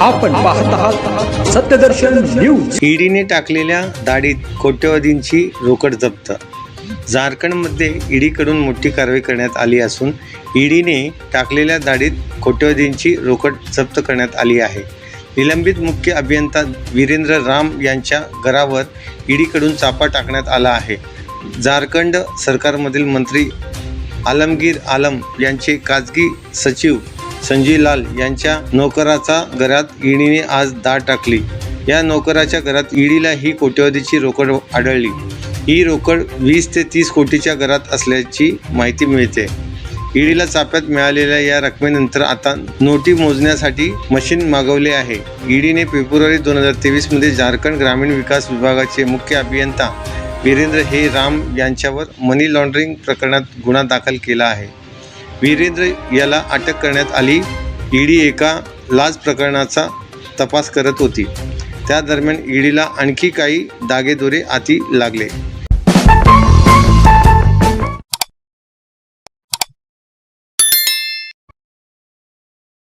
आपण पाहत आहात सत्यदर्शन न्यूज. ईडीने टाकलेल्या दाढीत कोट्यवधींची रोकड जप्त. झारखंडमध्ये ईडीकडून मोठी कारवाई करण्यात आली असून ईडीने टाकलेल्या दाढीत कोट्यवधींची रोकड जप्त करण्यात आली आहे. निलंबित मुख्य अभियंता वीरेंद्र राम यांच्या घरावर ईडीकडून चापा टाकण्यात आला आहे. झारखंड सरकारमधील मंत्री आलमगीर आलम यांचे खाजगी सचिव संजय लाल यांच्या नोकराचा घरात ईडीने आज दाट टाकली. या नोकराच्या घरात ईडीला ही कोट्यवधीची रोकड आढळली. ही रोकड वीस ते तीस कोटीच्या घरात असल्याची माहिती मिळते. ईडीला चाप्यात मिळालेल्या या रकमेनंतर आता नोटी मोजण्यासाठी मशीन मागवले आहे. ईडीने फेब्रुवारी दोन हजार तेवीसमध्ये झारखंड ग्रामीण विकास विभागाचे मुख्य अभियंता वीरेंद्र हे राम यांच्यावर मनी लॉन्ड्रिंग प्रकरणात गुन्हा दाखल केला आहे. वीरेंद्र याला अटक करण्यात आली. ईडी एका लाच प्रकरणाचा तपास करत होती. त्या दरम्यान ईडीला आणखी काही दागेदोरे हाती लागले.